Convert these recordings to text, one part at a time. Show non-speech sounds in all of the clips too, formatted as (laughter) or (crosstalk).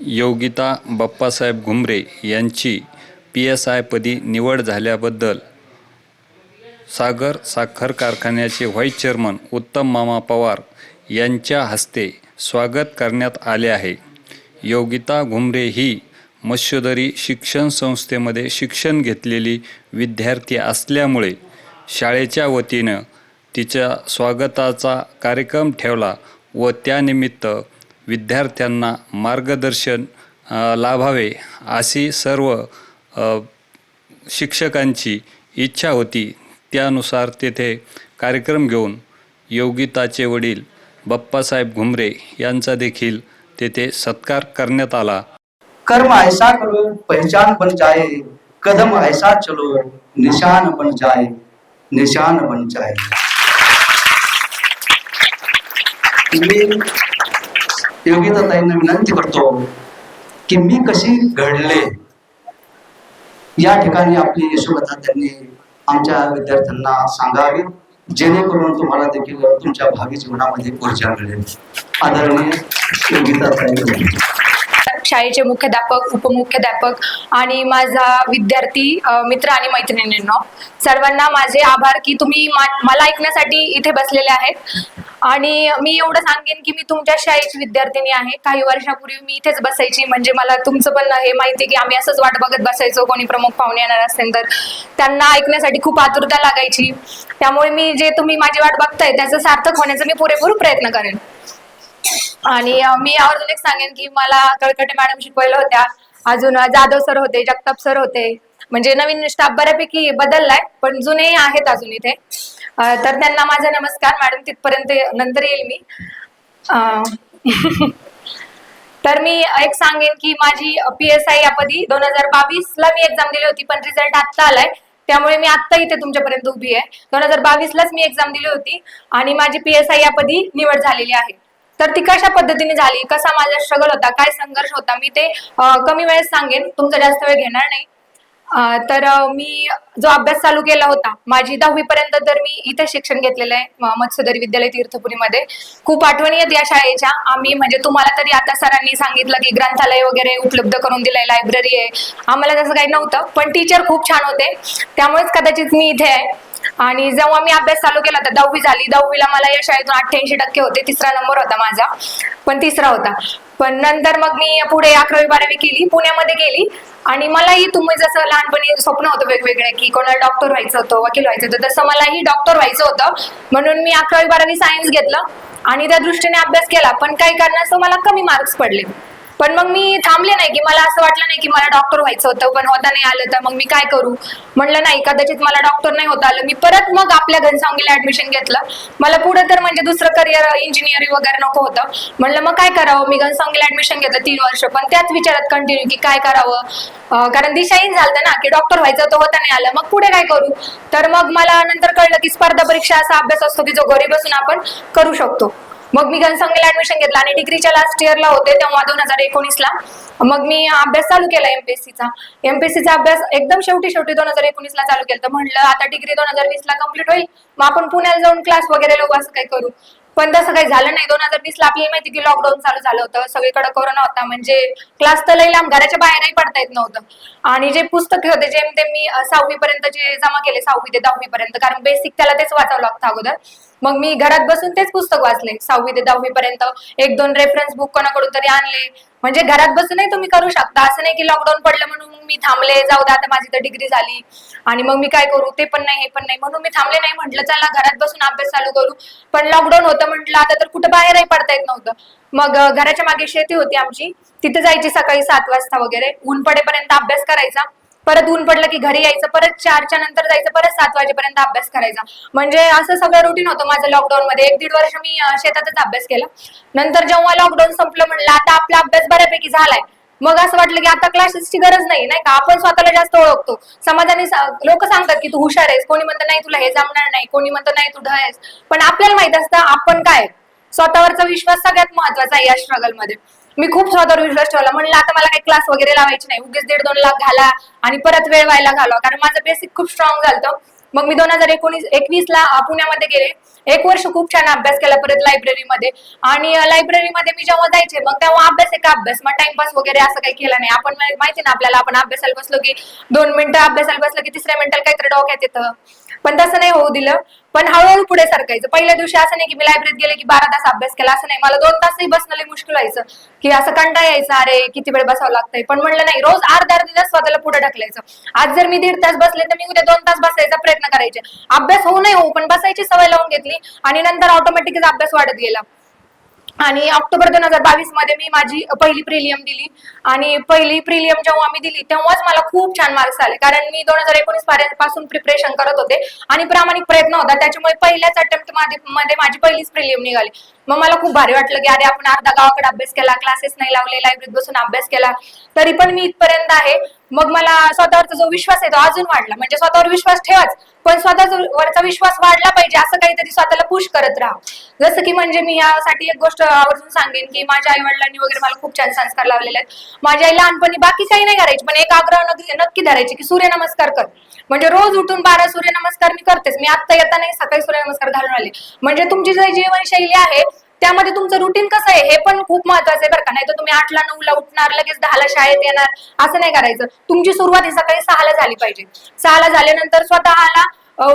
योगिता बाप्पासाहेब घुमरे यांची P S आयपदी निवड झाल्याबद्दल सागर साखर कारखान्याचे व्हाईस चेअरमन उत्तम मामा पवार यांच्या हस्ते स्वागत करण्यात आले आहे. योगिता घुमरे ही मत्स्योदरी शिक्षण संस्थेमध्ये शिक्षण घेतलेली विद्यार्थी असल्यामुळे शाळेच्या वतीनं तिच्या स्वागताचा कार्यक्रम ठेवला व त्यानिमित्त विद्यार्थ्यांना मार्गदर्शन लाभावे अशी सर्व शिक्षकांची इच्छा होती. त्यानुसार तेथे कार्यक्रम घेऊन योगिताचे वडील बाप्पासाहेब घुमरे यांचा देखील तेथे सत्कार करण्यात आला. कर्म ऐसा करो पहचान बन जाए। कदम ऐसा चलो निशान बन जाए। निशान बन जाए। योगिता ताईंना विनंती करतो की मी कशी घडले या ठिकाणी आपली यशोगता त्यांनी आमच्या विद्यार्थ्यांना सांगावी जेणेकरून तुम्हाला देखील तुमच्या भावी जीवनामध्ये ऊर्जा मिळेल. आदरणीय योगिता ताई शाळेचे मुख्याध्यापक उपमुख्याध्यापक आणि माझा विद्यार्थी मित्र आणि मैत्रिणींनो सर्वांना माझे आभार की तुम्ही मला ऐकण्यासाठी इथे बसलेले आहेत. आणि मी एवढं सांगेन की मी तुमच्या शाळेची विद्यार्थिनी आहे. काही वर्षापूर्वी मी इथेच बसायची. म्हणजे मला तुमचं पण हे माहिती आहे की आम्ही असंच वाट बघत बसायचो. कोणी प्रमुख पाहुणे येणार असेल तर त्यांना ऐकण्यासाठी खूप आतुरता लागायची. त्यामुळे मी जे तुम्ही माझी वाट बघताय त्याचं सार्थक होण्याचा मी पुरेपूर प्रयत्न करेन. आणि मी अजून एक सांगेन की मला कळकटे मॅडम शिकवायला होत्या. अजून जाधव सर होते जगताप सर होते. म्हणजे नवीन स्टाफ बऱ्यापैकी बदललाय पण जुने आहेत अजून इथे. तर त्यांना माझा नमस्कार. मॅडम तिथपर्यंत नंतर येईल मी. (laughs) तर मी एक सांगेन की माझी पी एस आय यापदी दोन हजार बावीस ला मी एक्झाम दिली होती पण रिझल्ट आत्ता आलाय. त्यामुळे मी आत्ता इथे तुमच्यापर्यंत उभी आहे. दोन हजार बावीस लाच मी एक्झाम दिली होती आणि माझी पी एस आय यापदी निवड झालेली आहे. तर ती कशा पद्धतीने झाली? कसा माझा स्ट्रगल होता? काय संघर्ष होता? मी ते कमी वेळेस सांगेन. तुमचा जास्त वेळ घेणार नाही. तर मी जो अभ्यास चालू केला होता माझी दहावी पर्यंत तर मी इथे शिक्षण घेतलेलं आहे मत्स्यदरी विद्यालय तीर्थपुरीमध्ये. खूप आठवणी आहेत या शाळेच्या. आम्ही म्हणजे तुम्हाला तरी आता सरांनी सांगितलं की ग्रंथालय वगैरे उपलब्ध करून दिलंय लायब्ररी आहे. आम्हाला तसं काही नव्हतं पण टीचर खूप छान होते. त्यामुळेच कदाचित मी इथे आहे. आणि जेव्हा मी अभ्यास चालू केला तर दहावी झाली. दहावीला मला या शाळेतून अठ्ठ्याऐंशी टक्के होते. तिसरा नंबर होता माझा. पण तिसरा होता. पण नंतर मग मी पुढे अकरावी बारावी केली पुण्यामध्ये गेली. आणि मलाही तुम्ही जसं लहानपणी स्वप्न होतं वेगवेगळे की कोणाला डॉक्टर व्हायचं होतं वकील व्हायचं होतं तसं मलाही डॉक्टर व्हायचं होतं. म्हणून मी अकरावी बारावी सायन्स घेतलं आणि त्या दृष्टीने अभ्यास केला. पण काही कारणास्तव मला कमी मार्क्स पडले. पण मग मी थांबले नाही की मला असं वाटलं नाही की मला डॉक्टर व्हायचं होतं पण होता नाही आलं तर मग मी काय करू? म्हणलं नाही कदाचित मला डॉक्टर नाही होता आलं. मी परत मग आपल्या घनसावंगीला ऍडमिशन घेतलं. मला पुढे तर म्हणजे दुसरं करिअर इंजिनिअरिंग वगैरे नको होतं. म्हणलं मग काय करावं? मी घनसावंगीला ऍडमिशन घेतलं तीन वर्ष पण त्याच विचारात कंटिन्यू की काय करावं? कारण दिशाहीन झालं ना की डॉक्टर व्हायचं होतं होता नाही आलं. मग पुढे काय करू? तर मग मला नंतर कळलं की स्पर्धा परीक्षा असा अभ्यास असतो की जो घरी बसून आपण करू शकतो. मग मी घनसावंगीला ऍडमिशन घेतलं आणि डिग्रीच्या लास्ट इयरला होते तेव्हा दोन हजार एकोणीसला. मग मी अभ्यास चालू केला एमपीएससीचा एमपीएससीचा अभ्यास एकदम शेवटी शेवटी दोन हजार एकोणीसला चालू केलं तर म्हणलं आता डिग्री दोन हजार वीसला कंप्लीट होईल. मग आपण पुण्याला जाऊन क्लास वगैरे लोक असं काही करू. पण तसं काही झालं नाही. दोन हजार वीस ला आपल्याला माहिती की लॉकडाऊन चालू झालं होतं. सगळीकडे कोरोना होता. म्हणजे क्लास तर लई लांब घराच्या बाहेरही पडता येत नव्हतं. आणि जे पुस्तक होते जे ते मी सहावी पर्यंत जे जमा केले सहावी ते दहावी पर्यंत कारण बेसिक त्याला तेच वाचावं लागतं अगोदर. मग मी घरात बसून तेच पुस्तक वाचले. सहावी ते दहावी पर्यंत एक दोन रेफरन्स बुक कोणाकडून तरी आणले. म्हणजे घरात बसूनही तुम्ही करू शकता. असं नाही की लॉकडाऊन पडलं म्हणून मी थांबले जाऊ दे आता माझी तर डिग्री झाली. आणि मग मी काय करू? ते पण नाही हे पण नाही. म्हणून मी थांबले नाही म्हटलं चला घरात बसून अभ्यास चालू करू. पण लॉकडाऊन होतं म्हटलं आता तर कुठं बाहेरही पडता येत नव्हतं. मग घराच्या मागे शेती होती आमची. तिथे जायची सकाळी सात वाजता वगैरे. ऊन पडेपर्यंत अभ्यास करायचा. परत ऊन पडलं की घरी यायचं परत चारच्या नंतर जायचं परत सात वाजेपर्यंत अभ्यास करायचा. म्हणजे असं सगळं रुटीन होतं माझं लॉकडाऊन मध्ये. एक दीड वर्ष मी शेतातच अभ्यास केला. नंतर जेव्हा लॉकडाऊन संपलं म्हणलं आता आपला अभ्यास बऱ्यापैकी झालाय. मग असं वाटलं की आता क्लासेसची गरज नाही नाही का? आपण स्वतःला जास्त ओळखतो. समाजाने लोक सांगतात की तू हुशार आहेस कोणी म्हणतं नाही तुला हे जमणार नाही कोणी म्हणतं नाही तू ढ आहेस. पण आपल्याला माहीत असतं आपण काय? स्वतःवरचा विश्वास सगळ्यात महत्त्वाचा आहे या स्ट्रगलमध्ये. मी खूप स्वतःवर विश्वास ठेवला. म्हणलं आता मला काही क्लास वगैरे लावायचे नाही. उगीच दीड दोन लाख घाला आणि परत वेळ व्हायला घालवा. कारण माझं बेसिक खूप स्ट्रॉंग झालं मग मी दोन हजार एकोणीस एकवीस ला पुण्यामध्ये गेले. एक वर्ष खूप छान अभ्यास केला परत लायब्ररीमध्ये आणि लायब्ररीमध्ये मी जेव्हा जायचे मग तेव्हा अभ्यास आहे का अभ्यास मग टाइमपास वगैरे असं काही केलं नाही. आपण माहिती ना आपल्याला आपण अभ्यासाला बसलो की दोन मिनिटं अभ्यासाला बसलो की तिसऱ्या मिनिटाला काहीतरी डोक्यात येतं. पण तसं नाही होऊ दिलं. पण हळूहळू पुढे सरकायचं. पहिल्या दिवशी असं नाही की मी लायब्ररीत गेले की बारा तास अभ्यास केला असं नाही. मला दोन तासही बसणं मुश्किल व्हायचं. की असं कंटाळा यायचं अरे किती वेळ बसावं लागतंय? पण म्हणलं नाही रोज अर्धा अर्धा तास स्वतःला पुढे ढकलायचं. आज जर मी दीड तास बसले तर मी उद्या दोन तास बसायचा प्रयत्न करायचे. अभ्यास होऊ नाही होऊ पण बसायची सवय लावून घेतली. आणि नंतर ऑटोमॅटिकच अभ्यास वाढत गेला. आणि ऑक्टोबर दोन हजार बावीसमध्ये मी माझी पहिली प्रिलियम दिली. आणि पहिली प्रिलियम जेव्हा मी दिली तेव्हाच मला खूप छान मार्क्स आले. कारण मी दोन हजार एकोणीसपासून प्रिपरेशन करत होते. आणि प्रामाणिक प्रयत्न होता. त्याच्यामुळे पहिल्याच अटेम्प्टमध्ये माझी पहिलीच प्रिलियम निघाली. मग मला खूप भारी वाटलं की अरे आपण अर्धा गावाकडे अभ्यास केला. क्लासेस नाही लावले लायब्ररीत बसून अभ्यास केला. तरी पण मी इथपर्यंत आहे. मग मला स्वतःवरचा जो विश्वास आहे तो अजून वाढला. म्हणजे स्वतःवर विश्वास ठेवाच पण स्वतः वरचा विश्वास वाढला पाहिजे असं काहीतरी स्वतःला पुश करत राहा. जसं की म्हणजे मी यासाठी एक गोष्ट आवर्जून सांगेन की माझ्या आई वडिलांनी वगैरे मला खूप छान संस्कार लावलेले आहेत. माझ्या आई लहानपणी बाकी काही नाही करायची पण एक आग्रह नक्की- नक्की धरायची की सूर्यनमस्कार कर. म्हणजे रोज उठून बारा सूर्यनमस्कार मी करतेच. मी आता येताना सकाळी सूर्यनमस्कार घालून आले. म्हणजे तुमची जी जीवनशैली आहे त्यामध्ये तुमचं रुटीन कसं आहे हे पण खूप महत्वाचं आहे बरं का. नाही तर तुम्ही आठला नऊला उठणार लगेच दहाला शाळेत येणार असं नाही करायचं. तुमची सुरुवात ही सकाळी सहाला झाली पाहिजे. सहाला झाल्यानंतर स्वतःला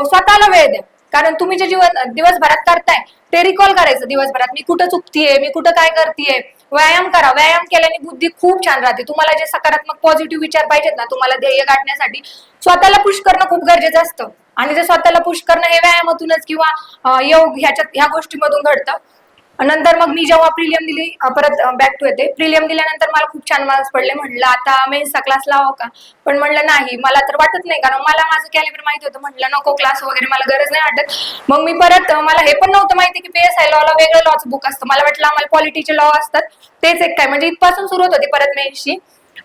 स्वतःला वेळ द्या. कारण तुम्ही जे जीवन दिवसभरात करताय ते रिकॉल करायचं दिवसभरात. मी कुठं चुकतीये मी कुठं काय करतेय. व्यायाम करा. व्यायाम केल्याने बुद्धी खूप छान राहते. तुम्हाला जे सकारात्मक पॉझिटिव्ह विचार पाहिजेत ना तुम्हाला ध्येय गाठण्यासाठी स्वतःला पुश करणं खूप गरजेचं असतं. आणि जे स्वतःला पुश करणं हे व्यायामातूनच किंवा योग ह्याच्यात ह्या गोष्टीमधून घडतं नंतर मग मी जेव्हा प्रिलियम दिली परत बॅक टू येते. प्रिलियम दिल्यानंतर मला खूप छान मार्क्स पडले. म्हटलं आता मेन्सचा क्लास लावा का? पण म्हणलं नाही मला तर वाटत नाही. कारण मला माझं कॅलिबर माहिती होतं. म्हटलं नको क्लास वगैरे मला गरज नाही वाटत. मग मी परत मला हे पण नव्हतं माहिती की पीएसआय लॉला वेगळं लॉच बुक असतं. मला वाटलं आम्हाला पॉलिटीचे लॉ असतात. तेच एक काय म्हणजे इथपासून सुरुवात होती परत मेन्सची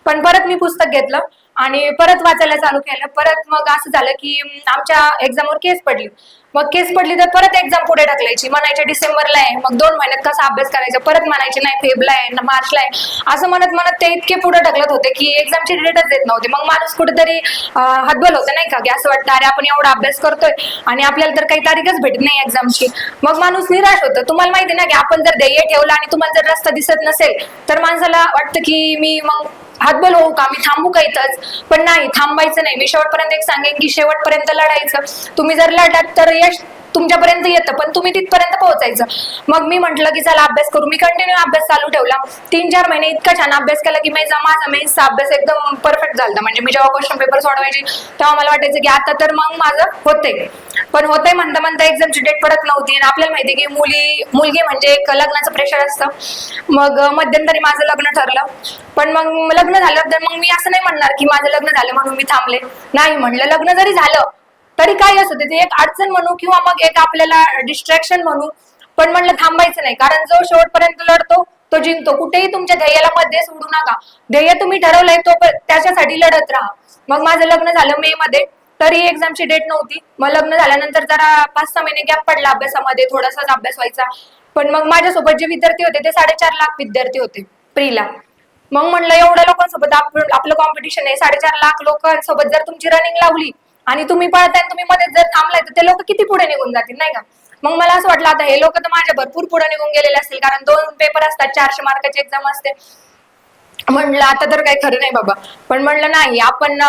पण परत मी पुस्तक घेतलं आणि परत वाचायला चालू केलं. परत मग असं झालं की आमच्या एक्झामवर केस पडली. मग केस पडली तर परत एक्झाम पुढे ढकलायची. म्हणायचे डिसेंबरला आहे. मग दोन महिन्यात कसा अभ्यास करायचा? परत म्हणायचे नाही फेबला आहे मार्चला आहे. असं म्हणत म्हणत ते इतके पुढे ढकलत होते की एक्झामची डेटच देत नव्हते. मग माणूस कुठेतरी हतबल होतं नाही का? की असं वाटतं अरे आपण एवढा अभ्यास करतोय आणि आपल्याला तर काही तारीखच भेटत नाही एक्झामची मग माणूस निराश होतं. तुम्हाला माहिती आहे ना की आपण जर ध्येय ठेवलं आणि तुम्हाला जर रस्ता दिसत नसेल तर माणसाला वाटतं की मी मग हातबल होऊ का? मी थांबू का इथंच? पण नाही थांबायचं नाही. मी शेवटपर्यंत एक सांगेन की शेवटपर्यंत लढायचं. तुम्ही जर लढलात तर यश तुमच्यापर्यंत येतं पण तुम्ही तिथपर्यंत पोहोचायचं. मग मी म्हटलं की चला अभ्यास करू. मी कंटिन्यू अभ्यास चालू ठेवला. तीन चार महिने इतका छान अभ्यास केला की माझा माझा मेन्सचा अभ्यास एकदम परफेक्ट झाला म्हणजे मी जेव्हा क्वेश्चन पेपर सोडवायचे तेव्हा मला वाटायचं की आता तर मग माझं होतंय. पण होतंय म्हणता म्हणता एक्झामची डेट पडत नव्हती. आणि आपल्याला माहिती की मुली मुलगी म्हणजे एक लग्नाचं प्रेशर असतं. मग मध्यंतरी माझं लग्न ठरलं. पण मग लग्न झालं तर मग मी असं नाही म्हणणार की माझं लग्न झालं म्हणून मी थांबले. नाही म्हणलं लग्न जरी झालं तरी काय असू दे ते एक अडचण म्हणू किंवा मग एक आपल्याला डिस्ट्रॅक्शन म्हणू पण म्हणलं थांबायचं नाही. कारण जो शेवटपर्यंत लढतो तो जिंकतो. कुठेही तुमच्या ध्येयाला मध्ये सोडू नका. ध्येय तुम्ही ठरवलंय तो त्याच्यासाठी लढत राहा. मग माझं लग्न झालं मे मध्ये. तरी एक्झामची डेट नव्हती. मग लग्न झाल्यानंतर जरा पाच सहा महिने गॅप पडला अभ्यासामध्ये. थोडासाच अभ्यास व्हायचा. पण मग माझ्यासोबत जे विद्यार्थी होते ते साडेचार लाख विद्यार्थी होते प्रीला. मग म्हणलं एवढ्या लोकांसोबत आपलं कॉम्पिटिशन आहे. साडेचार लाख लोकांसोबत जर तुमची रनिंग लावली आणि तुम्ही पळताय आणि तुम्ही मध्ये जर थांबलाय तर ते लोक किती पुढे निघून जातील नाही का? मग मला असं वाटलं आता हे लोक तर माझ्या भरपूर पुढे निघून गेलेले असतील कारण दोन पेपर असतात चारशे मार्काची एक्झाम असते. म्हणलं आता तर काही खरं नाही बाबा. पण म्हणलं नाही आपण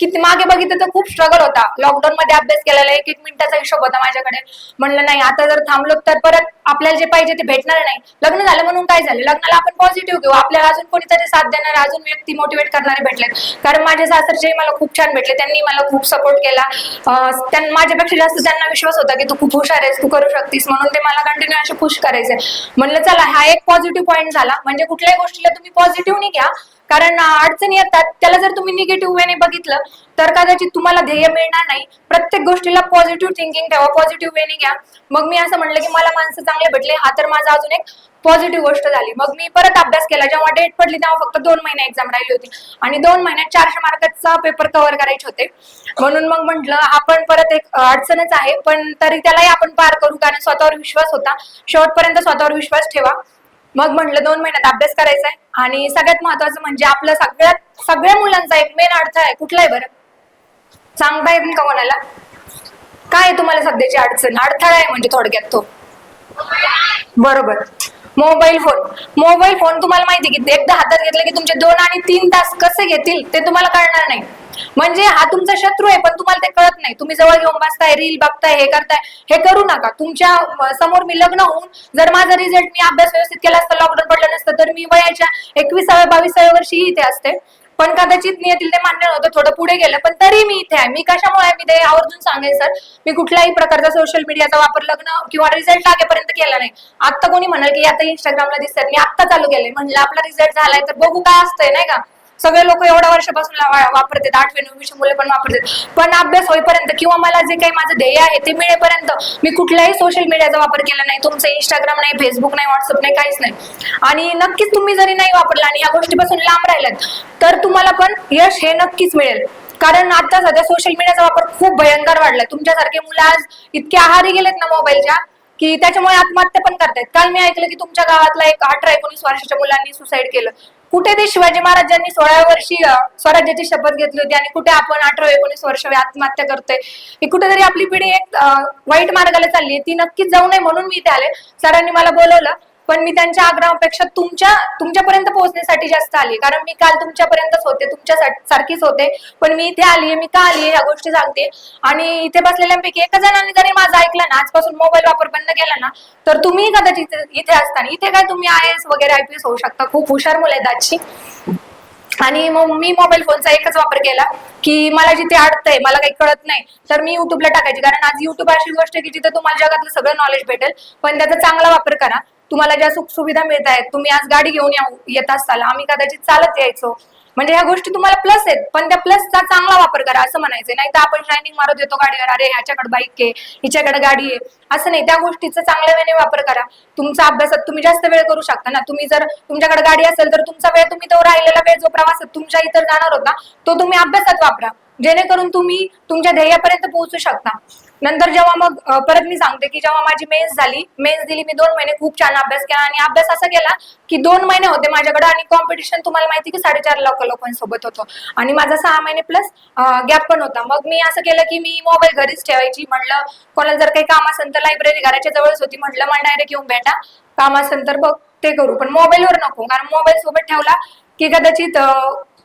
किती मागे बघितलं तर खूप स्ट्रगल होता. लॉकडाऊन मध्ये अभ्यास केलेला एक एक मिनिटाचा हिशोब होता माझ्याकडे. म्हणलं नाही आता जर थांबलो तर परत आपल्याला जे पाहिजे ते भेटणार नाही. लग्न झालं म्हणून काय झालं? लग्नाला आपण पॉझिटिव्ह घेऊ. आपल्याला अजून कोणीतरी साथ देणार अजून व्यक्ती मोटिवेट करणारे भेटलेत. कारण माझे सासरचे मला खूप छान भेटले. त्यांनी मला खूप सपोर्ट केला. त्यांना माझ्यापेक्षा जास्त त्यांना विश्वास होता की तू खूप हुशार आहेस तू करू शकतीस म्हणून ते मला कंटिन्यू असे पुश करायचे. म्हणलं चला हा एक पॉझिटिव्ह पॉईंट झाला. म्हणजे कुठल्याही गोष्टीला तुम्ही पॉझिटिव्ह घ्या. कारण अडचणी येतात त्याला जर तुम्ही निगेटिव्ह वेने बघितलं तर कदाचित तुम्हाला ध्येय मिळणार नाही. प्रत्येक गोष्टीला पॉझिटिव्ह थिंकिंग ठेवा पॉझिटिव्ह वेने घ्या. मग मी असं म्हणलं की मला माणसं चांगले भेटले हा तर माझा अजून एक पॉझिटिव्ह गोष्ट झाली. मग मी परत अभ्यास केला जेव्हा डेट पडली तेव्हा फक्त दोन महिने एक्झाम राहिली होती. आणि दोन महिन्यात चारशे मार्काचा पेपर कव्हर करायचे होते. म्हणून मग म्हटलं आपण परत एक अडचणच आहे पण तरी त्यालाही आपण पार करू कारण स्वतःवर विश्वास होता. शेवटपर्यंत स्वतःवर विश्वास ठेवा. मग म्हटलं दोन महिन्यात अभ्यास करायचा आहे आणि सगळ्यात महत्वाचं म्हणजे आपलं सगळ्यात सगळ्या मुलांचा एक मेन अडथळा आहे. कुठला आहे बरं सांगता येईल का कोणाला? काय आहे तुम्हाला सध्याची अडचण? अडथळा आहे म्हणजे थोडक्यात तो. बरोबर. Mobile phone. मोबाईल फोन तुम्हाला माहिती की एकदा हातात घेतलं की तुमचे दोन आणि तीन तास कसे घेतील ते तुम्हाला कळणार नाही. म्हणजे हा तुमचा शत्रू आहे पण तुम्हाला ते कळत नाही. तुम्ही जवळ घेऊन बसताय रील बघताय हे करताय हे करू नका. तुमच्यासमोर मी लग्न होऊन जर माझा रिझल्ट मी अभ्यास व्यवस्थित केला असता लॉकडाऊन पडलं नसतं तर मी वयाच्या एकविसाव्या बावीसाव्या वर्षी इथे असते. पण कदाचित नियतील ते मान्य नव्हतं थोडं पुढे गेलं पण तरी मी इथे आहे. मी कशामुळे मी ते आवर्जून सांगेन सर. मी कुठल्याही प्रकारचा सोशल मीडियाचा वापर लग्न किंवा रिझल्ट लागेपर्यंत केला नाही. आता कोणी म्हणाल की आता इंस्टाग्रामला दिसतात. मी आत्ता चालू केले म्हणलं आपला रिझल्ट झालाय तर बघू काय असतंय नाही का? सगळे लोक एवढ्या वर्षापासून वापरतात आठवी नववीचे मुले पण वापरतात. पण अभ्यास होईपर्यंत किंवा मला जे काही माझं ध्येय आहे ते मिळेपर्यंत मी कुठल्याही सोशल मीडियाचा वापर केला नाही. तुमचं इंस्टाग्राम नाही फेसबुक नाही व्हॉट्सअप नाही काहीच नाही. आणि नक्कीच तुम्ही जरी नाही वापरला आणि या गोष्टीपासून लांब राहिलात तर तुम्हाला पण यश हे नक्कीच मिळेल. कारण आता सध्या सोशल मीडियाचा वापर खूप भयंकर वाढलाय. तुमच्यासारखे मुलं आज इतके आहारी गेलेत ना मोबाईलच्या की त्याच्यामुळे आत्महत्या पण करतायत. काल मी ऐकलं की तुमच्या गावातला एक अठरा एकोणीस वर्षाच्या मुलांनी सुसाईड केलं. कुठे ते शिवाजी महाराजांनी सोळाव्या वर्षी स्वराज्याची शपथ घेतली होती आणि कुठे आपण अठरा एकोणीस वर्ष आत्महत्या करतोय. ही कुठेतरी आपली पिढी एक वाईट मार्गाला चालली आहे. ती नक्कीच जाऊ नये म्हणून मी इथे आले. सरांनी मला बोलवलं. पण मी त्यांच्या आग्रहापेक्षा तुमच्या तुमच्यापर्यंत पोहोचण्यासाठी जास्त आली कारण मी काल तुमच्यापर्यंतच होते तुमच्या सारखीच होते. पण मी इथे आली मी का आली या गोष्टी सांगते. आणि इथे बसलेल्यांपैकी एका जणांनी जरी माझं ऐकलं ना आजपासून मोबाईल वापर बंद केला ना तर तुम्ही कदाचित इथे असताना इथे काय तुम्ही आय एस वगैरे आय पी एस होऊ शकता. खूप हुशार मुलं आहेत आजची. आणि मग मी मोबाईल फोनचा एकच वापर केला की मला जिथे अडतंय मला काही कळत नाही तर मी युट्यूबला टाकायची. कारण आज युट्यूब अशी गोष्ट की जिथे तुम्हाला जगातलं सगळं नॉलेज भेटेल पण त्याचा चांगला वापर करा. तुम्हाला ज्या सुख सुविधा मिळत आहेत तुम्ही आज गाडी घेऊन येत असाल आम्ही कदाचित चालत यायचो. म्हणजे ह्या गोष्टी तुम्हाला प्लस आहेत पण त्या प्लसचा चांगला वापर करा असं म्हणायचं नाही तर आपण शायनिंग मारत येतो गाडीवर अरे ह्याच्याकडे बाईक आहे हिच्याकडे गाडी आहे. असं नाही त्या गोष्टीचा चांगल्या वेळेने वापर करा. तुमचा अभ्यासात तुम्ही जास्त वेळ करू शकता ना. तुम्ही जर तुमच्याकडे गाडी असेल तर तुमचा वेळ तुम्ही तो राहिलेला वेळ जो प्रवासात तुमच्या इतर जाणार होता तो तुम्ही अभ्यासात वापरा. जेणेकरून तुम्ही तुमच्या ध्येयापर्यंत पोहोचू शकता. नंतर जेव्हा मग परत मी सांगते की जेव्हा माझी मेन्स झाली मेन्स दिली मी दोन महिने खूप छान अभ्यास केला आणि अभ्यास असा केला की दोन महिने होते माझ्याकडे आणि कॉम्पिटिशन तुम्हाला माहिती की साडेचार लाख लोकांसोबत होतो. आणि माझा सहा महिने प्लस गॅप पण होता. मग मी असं केलं की मी मोबाईल घरीच ठेवायची. म्हणलं कोणाला जर काही काम असेल तर लायब्ररी घराच्या जवळच होती. म्हटलं मला डायरेक्ट येऊन भेटा. काम असेल तर बघ ते करू. पण मोबाईलवर नको. कारण मोबाईल सोबत ठेवला की कदाचित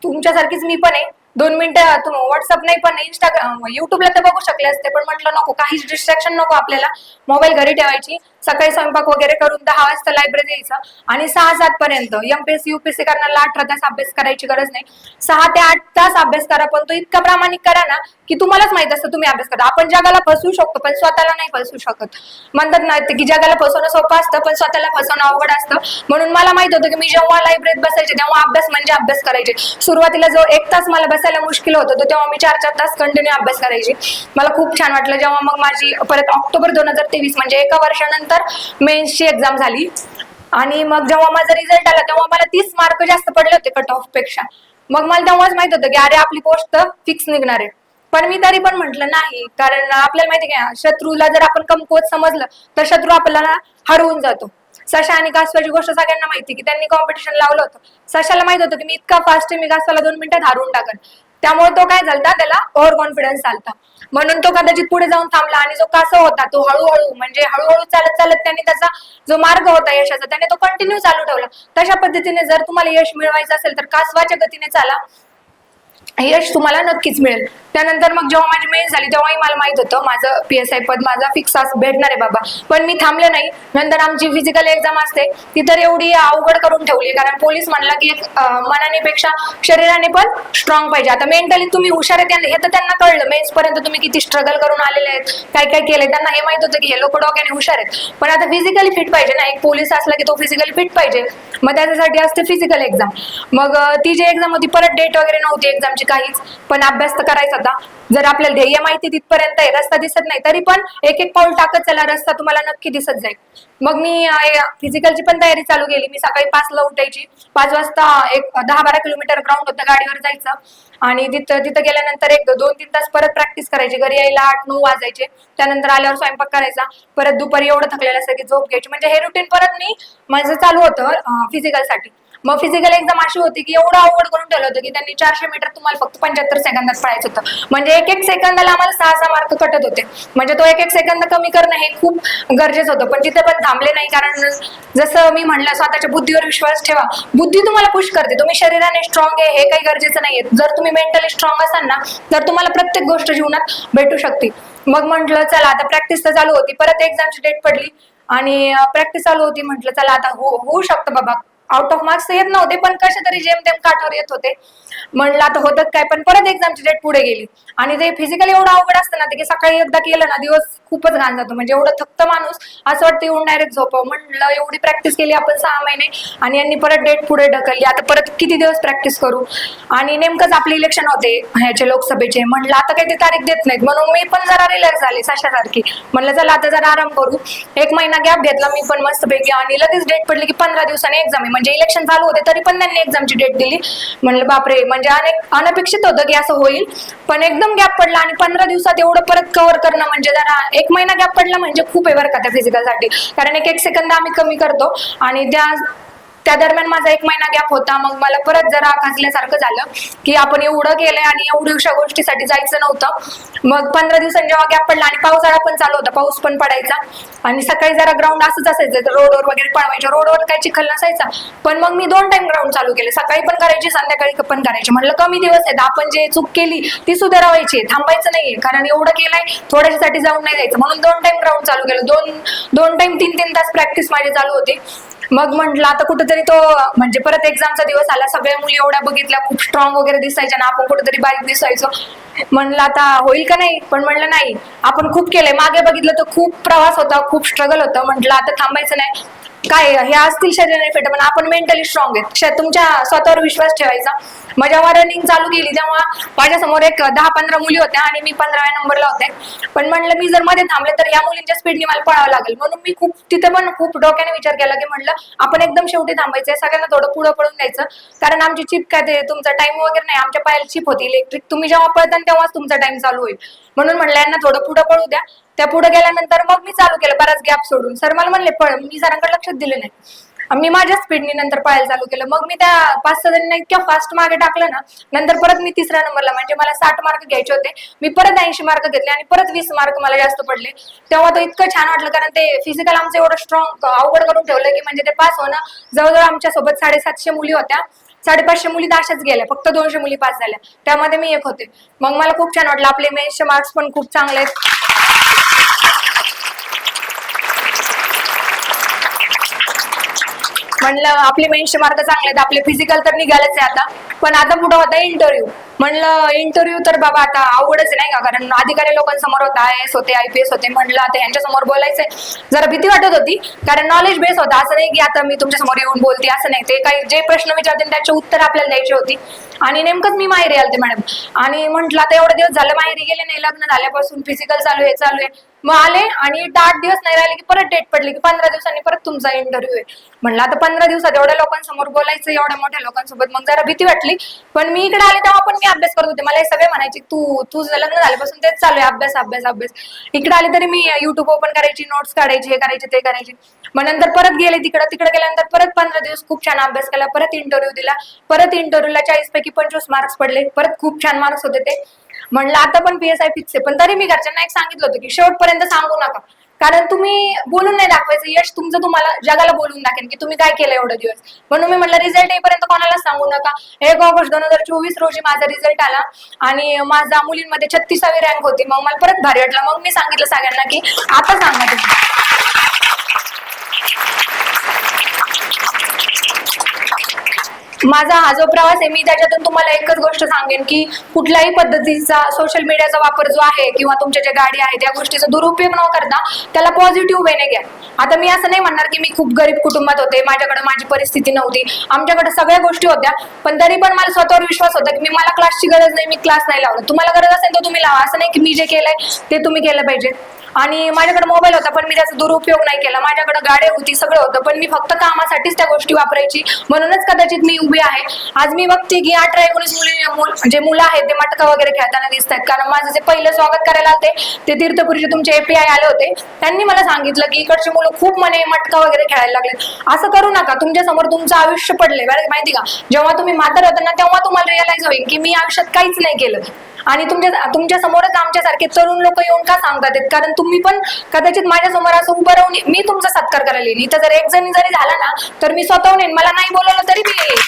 तुमच्यासारखीच मी पण आहे. दोन मिनिटं तू व्हॉट्सअप नाही पण इंस्टाग्राम युट्यूबला तर बघू शकले असते पण म्हटलं नको काहीच डिस्ट्रॅक्शन नको आपल्याला. मोबाईल घरी ठेवायची सकाळी स्वयंपाक वगैरे करून दहा वाजता लायब्ररी यायचं आणि सहा सात पर्यंत. एमपीएससी युपीएससी करण्याला अठरा तास अभ्यास करायची गरज नाही. सहा ते आठ तास अभ्यास करा पण तो इतका प्रामाणिक करा ना की तुम्हालाच माहीत असतं तुम्ही अभ्यास करा आपण जगाला फसवू शकतो पण स्वतःला नाही फसवू शकत. म्हणतात ना की जगाला फसवणं सोपं असतं पण स्वतःला फसवणं अवघड असतं. म्हणून मला माहीत होतं की मी जेव्हा लायब्ररीत बसायचे तेव्हा अभ्यास म्हणजे अभ्यास करायचे. सुरुवातीला जो एक तास मला बसायला मुश्किल होत होतं तेव्हा मी चार चार तास कंटिन्यू अभ्यास करायची. मला खूप छान वाटलं. जेव्हा मग माझी परत ऑक्टोबर दोन हजार तेवीस म्हणजे एका वर्षानंतर मेन्सची एक्झाम झाली. आणि मग जेव्हा माझा रिझल्ट आला तेव्हा मला तीस मार्क जास्त पडले होते कट ऑफपेक्षा. मग मला तेव्हाच माहीत होतं की अरे आपली पोस्ट फिक्स निघणार आहे. पण मी तरी पण म्हंटल नाही कारण आपल्याला माहिती काय का शत्रूला जर आपण कमकुवत समजलं तर शत्रू आपल्याला हरवून जातो. सशा आणि कासवाची गोष्ट सगळ्यांना माहिती की त्यांनी कॉम्पिटिशन लावलं होतं. सशाला माहीत होतं की मी इतका फास्ट मी कासवाला दोन मिनिटात हारून टाकन. त्यामुळे तो काय झालता त्याला ओव्हर कॉन्फिडन्स आलता. म्हणून तो कदाचित पुढे जाऊन थांबला आणि जो कासव होता तो हळूहळू म्हणजे हळूहळू चालत चालत त्यांनी त्याचा जो मार्ग होता यशाचा त्याने तो कंटिन्यू चालू ठेवला. तशा पद्धतीने जर तुम्हाला यश मिळवायचं असेल तर कासवाच्या गतीने चाला. यश तुम्हाला नक्कीच मिळेल. त्यानंतर मग जेव्हा माझी मेन झाली तेव्हाही मला माहीत होतं माझं पी एस आय पद माझा फिक्स भेटणार आहे बाबा. पण मी थांबले नाही. नंतर आमची फिजिकल एक्झाम असते ती तर एवढी अवघड करून ठेवली कारण पोलीस म्हणला की एक अं, मनानेपेक्षा शरीराने पण स्ट्रॉंग पाहिजे. आता मेंटली तुम्ही हुशार आहे हे तर त्यांना कळलं. मेन्स पर्यंत तुम्ही किती स्ट्रगल करून आलेले आहेत काय काय केलंय? त्यांना हे माहीत होतं की हे लोक डोक्याने हुशार आहेत. पण आता फिजिकली फिट पाहिजे ना? एक पोलीस असला की तो फिजिकली फिट पाहिजे. मग त्याच्यासाठी असते फिजिकल एक्झाम मग ती जी एक्झाम होती परत डेट वगैरे नव्हती एक्झामची काहीच. पण अभ्यास तर करायचा आता. जर आपल्याला ध्येय माहिती तिथपर्यंत आहे रस्ता दिसत नाही तरी पण एक एक पाऊल टाकत चला रस्ता तुम्हाला नक्की दिसत जाईल. मग मी फिजिकलची पण तयारी चालू केली. मी सकाळी पाचला उठायची. पाच वाजता एक दहा बारा किलोमीटर ग्राउंड होतं गाडीवर जायचं. आणि तिथं तिथं गेल्यानंतर एक दोन तीन तास परत प्रॅक्टिस करायची. घरी यायला आठ नऊ वाजायचे. त्यानंतर आल्यावर स्वयंपाक करायचा. परत दुपारी एवढं थकलेलं असतं की झोप घ्यायची. म्हणजे हे रुटीन परत मी माझं चालू होतं फिजिकलसाठी मग फिजिकल एक्झाम अशी होती की एवढं अवघड करून ठेवलं होतं की त्यांनी चारशे मीटर तुम्हाला फक्त पंच्याहत्तर सेकंदात पळायचं होतं. म्हणजे एक एक सेकंदाला आम्हाला सहा सहा मार्क कटत होते. म्हणजे तो एक एक सेकंद कमी करणं हे खूप गरजेचं होतं. पण तिथे पण थांबले नाही कारण जसं मी म्हणलं स्वतःच्या बुद्धीवर विश्वास ठेवा. बुद्धी तुम्हाला पुश करते. तुम्ही शरीराने स्ट्रॉंग आहे हे काही गरजेचं नाहीये. जर तुम्ही मेंटली स्ट्रॉंग असाल ना तर तुम्हाला प्रत्येक गोष्ट जीवनात भेटू शकते. मग म्हटलं चला आता प्रॅक्टिस तर चालू होती. परत एक्झामची डेट पडली आणि प्रॅक्टिस चालू होती. म्हटलं चला आता हो होऊ शकतं बाबा. आउट ऑफ मार्क्स येत नव्हते पण कसे तरी जेम तेम काठावर येत होते. म्हणलं आता होतं काय पण परत एक्झामची डेट पुढे गेली. आणि ते फिजिकली एवढं अवघड असतं ना ते की सकाळी एकदा केलं ना दिवस खूपच घाण जातो. म्हणजे एवढं थक्त माणूस असं वाटतं येऊन डायरेक्ट झोपावं. म्हणलं एवढी प्रॅक्टिस केली आपण सहा महिने आणि यांनी परत डेट पुढे ढकलली. आता परत किती दिवस प्रॅक्टिस करू? आणि नेमकंच आपले इलेक्शन होते ह्याचे लोकसभेचे. म्हणलं आता काही ते तारीख देत नाहीत. म्हणून मी पण जरा रिलॅक्स झाले सारखी म्हणलं चला आता जरा आराम करू. एक महिना गॅप घेतला मी पण मस्तपैकी. आणि लगेच डेट पडली की पंधरा दिवसांनी एक्झाम आहे. म्हणजे म्हणजे इलेक्शन चालू होते तरी पण त्यांनी एक्झामची डेट दिली. म्हणलं बापरे म्हणजे अनेक अनपेक्षित होतं की असं होईल. पण एकदम गॅप पडला आणि पंधरा दिवसात एवढं परत कव्हर करणं म्हणजे जरा एक महिना गॅप पडला म्हणजे खूप आहे बरं का त्या फिजिकलसाठी साठी. कारण एक एक सेकंद आम्ही कमी करतो. आणि त्या त्या दरम्यान माझा एक महिना गॅप होता. मग मला परत जरा खासल्यासारखं झालं की आपण एवढं केलंय आणि एवढ्याशा गोष्टीसाठी जायचं नव्हतं. मग पंधरा दिवसांनी जेव्हा गॅप पडला आणि पावसाळा पण चालू होता पाऊस पण पडायचा. आणि सकाळी जरा ग्राउंड असंच असायचं रोडवर वगैरे पळवायचे रोडवर काही चिखल नसायचा. पण मग मी दोन टाइम ग्राउंड चालू केले. सकाळी पण करायची संध्याकाळी पण करायची. म्हणलं कमी दिवस आहेत. आपण जे चूक केली ती सुधारावायची थांबायचं नाहीये. कारण एवढं केलंय थोड्याशासाठी जाऊन नाही जायचं. म्हणून दोन टाइम ग्राउंड चालू केलं. दोन दोन टाइम तीन तीन तास प्रॅक्टिस माझी चालू होती. मग म्हटलं आता कुठेतरी तो म्हणजे परत एक्झामचा दिवस आला सगळ्या मुली एवढ्या बघितल्या खूप स्ट्रॉंग वगैरे दिसायच्या ना आपण कुठेतरी बारीक दिसायचो. म्हणलं आता होईल का नाही? पण म्हणलं नाही. आपण खूप केलंय. मागे बघितलं तर खूप प्रवास होता खूप स्ट्रगल होतं. म्हटलं आता थांबायचं नाही. काय हे असतील शरीराने फिट पण आपण मेंटली स्ट्रॉंग आहेत. तुमच्या स्वतःवर विश्वास ठेवायचा. मग जेव्हा रनिंग चालू केली तेव्हा माझ्यासमोर एक दहा पंधरा मुली होत्या आणि मी पंधराव्या नंबरला होते. पण म्हणलं मी जर मध्ये थांबले तर या मुलींच्या स्पीडने मला पळावं लागेल. म्हणून मी खूप तिथे पण खूप डोक्याने विचार केला की म्हणलं आपण एकदम शेवटी थांबायचंय. सगळ्यांना थोडं पुढं पळून द्यायचं कारण आमची चिप काय ते तुमचा टाइम वगैरे नाही. आमच्या पायाला चिप होती इलेक्ट्रिक तुम्ही जेव्हा पळता तेव्हाच तुमचा टाइम चालू होईल. म्हणून म्हणलं यांना थोडं पुढं पळू द्या. त्या पुढे गेल्यानंतर मग मी चालू केलं बराच गॅप सोडून. सर मला म्हणले पळ. मी सरांकडे लक्षात दिलं नाही. मी माझ्या स्पीडने नंतर पळायला चालू केलं. मग मी त्या पाच सहा जणांना इतक्या फास्ट मागे टाकलं ना नंतर परत मी तिसऱ्या नंबरला म्हणजे मला साठ मार्क घ्यायचे होते. मी परत ऐंशी मार्क घेतले आणि परत वीस मार्क मला जास्त पडले. तेव्हा तो इतकं छान वाटलं कारण ते फिजिकल आमचं एवढं स्ट्रॉंग अवघड करून ठेवलं की म्हणजे ते पास होणं जवळजवळ आमच्यासोबत साडेसातशे मुली होत्या. साडेपाचशे मुली तर अशाच गेल्या फक्त दोनशे मुली पास झाल्या. त्यामध्ये मी एक होते. मग मला खूप छान वाटलं. आपले मेन्सचे मार्क्स पण खूप चांगले आहेत. म्हणलं आपले मेन्स मार्क चांगले आहेत आपले फिजिकल तर निघालेच आहे आता. पण आता कुठं होता इंटरव्ह्यू म्हणलं इंटरव्ह्यू तर बाबा आता आवडच आहे नाही का? कारण अधिकारी लोकांसमोर होता आय एस होते आय पी एस होते म्हणलं आता यांच्यासमोर बोलायचंय. जरा भीती वाटत होती कारण नॉलेज बेस होता. असं नाही की आता मी तुमच्यासमोर येऊन बोलते असं नाही. ते काही जे प्रश्न विचारतील त्याचे उत्तर आपल्याला द्यायची होती. आणि नेमकंच मी माहेरी आलते मॅडम आणि म्हटलं आता एवढे दिवस झालं माहेरी गेले नाही लग्न झाल्यापासून फिजिकल चालू आहे चालू आहे. मग आले आणि आठ दिवस नाही राहिले की परत डेट पडली की पंधरा दिवसांनी परत तुमचा इंटरव्ह्यू आहे. म्हणलं आता पंधरा दिवसात एवढ्या लोकांसमोर बोलायचं एवढ्या मोठ्या लोकांसोबत मग जरा भीती वाटली. पण मी इकडे आले तेव्हा पण मी अभ्यास करत होते. मला हे सगळे म्हणायचे तू तुझं लग्न झाल्यापासून तेच चालू आहे. अभ्यास अभ्यास अभ्यास. इकडे आले तरी मी युट्यूब ओपन करायची नोट्स काढायची हे करायचे ते करायचे. मग नंतर परत गेले तिकडे. तिकडे गेल्यानंतर परत पंधरा दिवस खूप छान अभ्यास केला. परत इंटरव्ह्यू दिला. परत इंटरव्ह्यूला चाळीस पैकी पंचवीस मार्क्स पडले. परत खूप छान मार्क्स होते ते. म्हणलं आता पण पीएसआय फिक्स आहे. पण तरी मी घरच्यांना एक सांगितलं होतं की शेवटपर्यंत सांगू नका. कारण तुम्ही बोलून नाही दाखवायचं. यश तुमचं तुम्हाला जगाला बोलून दाखेल की तुम्ही काय केलं एवढं दिवस. म्हणून मी म्हटलं रिझल्ट येईपर्यंत कोणाला सांगू नका. एक ऑगस्ट दोन हजार चोवीस रोजी माझा रिझल्ट आला. आणि माझा मुलींमध्ये छत्तीसावी रँक होती. मग मला परत भारी वाटलं. मग मी सांगितलं सगळ्यांना की आता सांगा तुम्ही. माझा हा जो प्रवास आहे मी त्याच्यातून तुम्हाला एकच गोष्ट सांगेन की कुठल्याही पद्धतीचा सोशल मीडियाचा वापर जो आहे किंवा तुमच्या ज्या गाडी आहे त्या गोष्टीचा दुरुपयोग न करता त्याला पॉझिटिव्ह वेने घ्या. आता मी असं नाही म्हणणार की मी खूप गरीब कुटुंबात होते माझ्याकडे माझी परिस्थिती नव्हती आमच्याकडे सगळ्या गोष्टी होत्या पण तरी पण मला स्वतःवर विश्वास होता की मी मला क्लासची गरज नाही मी क्लास नाही लावला तुम्हाला गरज असेल तर तुम्ही लावा. असं नाही की मी जे केलंय ते तुम्ही केलं पाहिजे. आणि माझ्याकडे मोबाईल होता पण मी त्याचा दुरुपयोग नाही केला. माझ्याकडे गाडी होती सगळं होतं पण मी फक्त कामासाठीच त्या गोष्टी वापरायची. म्हणूनच कदाचित मी उभी आहे. आज मी बघते की अठरा एकोणीस मुली जे मुलं आहेत ते मटका वगैरे खेळताना दिसत आहेत कारण माझं जे पहिलं स्वागत करायला होते ते तीर्थपुरीचे तुमचे एपीआय आले होते. त्यांनी मला सांगितलं की इकडचे मुलं खूप म्हणे मटका वगैरे खेळायला लागले असं करू नका. तुमच्यासमोर तुमचं आयुष्य पडले माहिती का? जेव्हा तुम्ही म्हातार होता ना तेव्हा तुम्हाला रिअलाइज होईल की मी आयुष्यात काहीच नाही केलं. आणि तुमच्या तुमच्या समोरच आमच्यासारखे तरुण लोक येऊन का सांगतात? कारण तुम्ही पण कदाचित माझ्यासमोर असं उभं राहून मी तुमचा सत्कार करायला येईल इथं जर एक जणी जरी झाला ना तर मी स्वतःहून येईन. मला नाही बोलवलं तरी मी येईल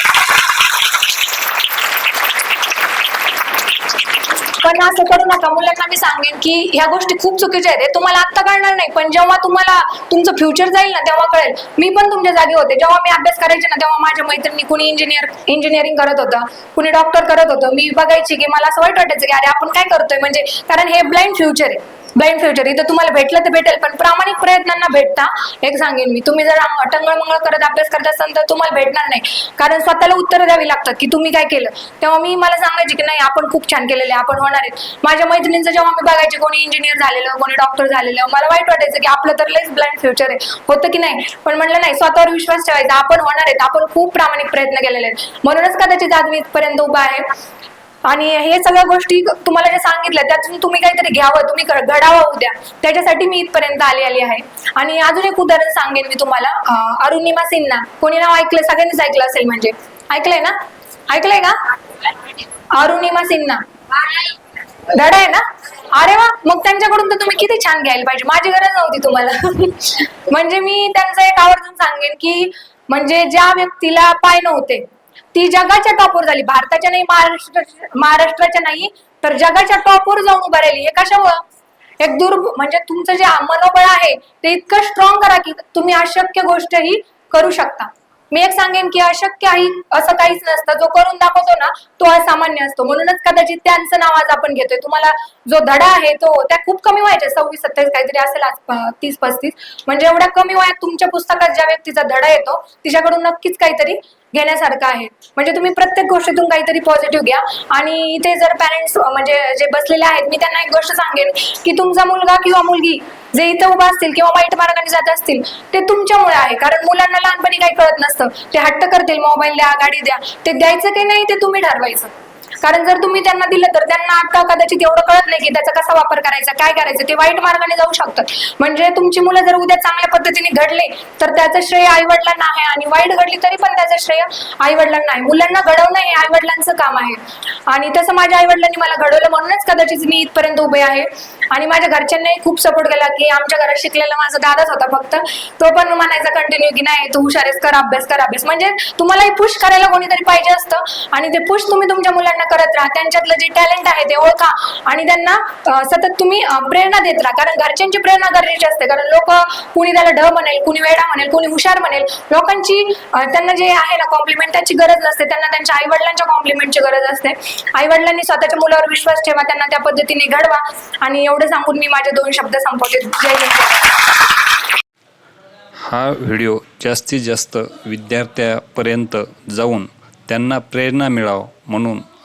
पण असं करू नका. मुलांना मी सांगेन की ह्या गोष्टी खूप चुकीच्या आहेत. हे तुम्हाला आत्ता कळणार नाही पण जेव्हा तुम्हाला तुमचं फ्युचर जाईल ना तेव्हा कळेल. मी पण तुमच्या जागी होते. जेव्हा मी अभ्यास करायचे ना तेव्हा माझ्या मैत्रिणी कुणी इंजिनियर इंजिनिअरिंग करत होतं कुणी डॉक्टर करत होतं. मी बघायची की मला असं वाईट वाटायचं की अरे आपण काय करतोय? म्हणजे कारण हे ब्लाइंड फ्युचर आहे. ब्लाइंड फ्युचर इथं तुम्हाला भेटलं तर भेटेल पण प्रामाणिक प्रयत्नांना भेटता. एक सांगेन मी तुम्ही जर टंगळ मंगळ करत अभ्यास करत असाल तर तुम्हाला भेटणार नाही. कारण स्वतःला उत्तर द्यावी लागतात की तुम्ही काय केलं. तेव्हा मी मला सांगायची की नाही आपण खूप छान केलेले आपण होणार आहेत माझ्या मैत्रिणींचं जेव्हा मी बघायचे कोणी इंजिनियर झालेलं कोणी डॉक्टर झालेलं मला वाईट वाटायचं की आपलं तर लईच ब्लाइंड फ्युचर आहे. होतं की नाही? पण म्हणलं नाही स्वतःवर विश्वास ठेवायचा. आपण होणार आहेत. आपण खूप प्रामाणिक प्रयत्न केलेले आहेत. म्हणूनच कदाचित आज मी इथपर्यंत उभा आहे. आणि हे सगळ्या गोष्टी तुम्हाला जे सांगितल्या त्यातून तुम्ही काहीतरी घ्यावं तुम्ही घडावं उद्या त्याच्यासाठी मी इथपर्यंत आली आली आहे. आणि अजून एक उदाहरण सांगेन मी तुम्हाला. अरुणिमा सिन्हा. कोणी नाव ऐकलं? सगळ्यांनीच ऐकलं असेल म्हणजे. ऐकलंय ना? ऐकलंय का? अरुणिमा सिन्हा. धडा आहे ना? अरे वा! मग त्यांच्याकडून तर तुम्ही किती छान घ्यायला पाहिजे. माझी गरज नव्हती तुम्हाला. (laughs) म्हणजे मी त्यांचं एक आवर्जून सांगेन की म्हणजे ज्या व्यक्तीला पाय नव्हते ती जगाच्या टॉपवर झाली. भारताच्या नाही महाराष्ट्र महाराष्ट्राच्या नाही तर जगाच्या टॉपवर जाऊन उभा राहिली. हे कशामुळं? एक दुर् म्हणजे तुमचं जे मनोबळ आहे ते इतकं स्ट्रॉंग करा की तुम्ही अशक्य गोष्टही करू शकता. मी एक सांगेन की अशक्य आहे असं काहीच नसतं. जो करून दाखवतो ना तो असामान्य असतो. म्हणूनच कदाचित त्यांचं नाव आज आपण घेतोय. तुम्हाला जो धडा आहे तो त्या खूप कमी वयाचे सव्वीस सत्तावीस काहीतरी असेल आज तीस पस्तीस. म्हणजे एवढ्या कमी वयात तुमच्या पुस्तकात ज्या व्यक्तीचा धडा येतो तिच्याकडून नक्कीच काहीतरी घेण्यासारखं आहे. म्हणजे तुम्ही प्रत्येक गोष्टीतून काहीतरी पॉझिटिव्ह घ्या. आणि इथे जर पॅरेंट्स म्हणजे जे बसलेले आहेत मी त्यांना एक गोष्ट सांगेन की तुमचा मुलगा किंवा मुलगी जे इथे उभा असतील किंवा वाईट मार्गाने जात असतील ते तुमच्यामुळे आहे. कारण मुलांना लहानपणी काही कळत नसतं. ते हट्ट करतील मोबाईल द्या गाडी द्या. ते द्यायचं की नाही ते तुम्ही ठरवायचं. कारण जर तुम्ही त्यांना दिलं तर त्यांना आता कदाचित एवढं कळत नाही की त्याचा कसा वापर करायचा काय करायचं ते वाईट मार्गाने जाऊ शकतात. म्हणजे तुमची मुलं जर उद्या चांगल्या पद्धतीने घडले तर त्याचं श्रेय आई वडिलांना आहे आणि वाईट घडली तरी पण त्याचं श्रेय आई वडिलांना आहे. मुलांना घडवणं हे आई वडिलांचं काम आहे. आणि तसं माझ्या आई वडिलांनी मला घडवलं म्हणूनच कदाचित मी इथपर्यंत उभे आहे. आणि माझ्या घरच्यांनाही खूप सपोर्ट केला की आमच्या घरात शिकलेला माझा दादाच होता फक्त. तो पण म्हणायचा कंटिन्यू की नाही तू हुशार आहेस कर अभ्यास कर अभ्यास. म्हणजे तुम्हालाही पुश करायला कोणीतरी पाहिजे असतं. आणि ते पुश तुम्ही तुमच्या मुलांना करत राहा. त्यांच्यातलं जे टॅलेंट आहे ते ओळखा. आणि त्यांना सतत तुम्ही प्रेरणा देत राहा. कारण घरच्यांची प्रेरणा गरजेची असते. कारण लोक कुणी त्याला ढ म्हणेल कुणी वेडा म्हणेल कुणी हुशार म्हणेल लोकांची त्यांना जे आहे ना कॉम्प्लिमेंट गरज नसते. त्यांना त्यांच्या आई वडिलांच्या कॉम्प्लिमेंटची गरज असते. आई वडिलांनी स्वतःच्या मुलावर विश्वास ठेवा. त्यांना त्या पद्धतीने घडवा. आणि एवढं सांगून मी माझे दोन शब्द संपवते. जय हिंद. हा व्हिडिओ जास्तीत जास्त विद्यार्थ्यापर्यंत जाऊन त्यांना प्रेरणा मिळावं म्हणून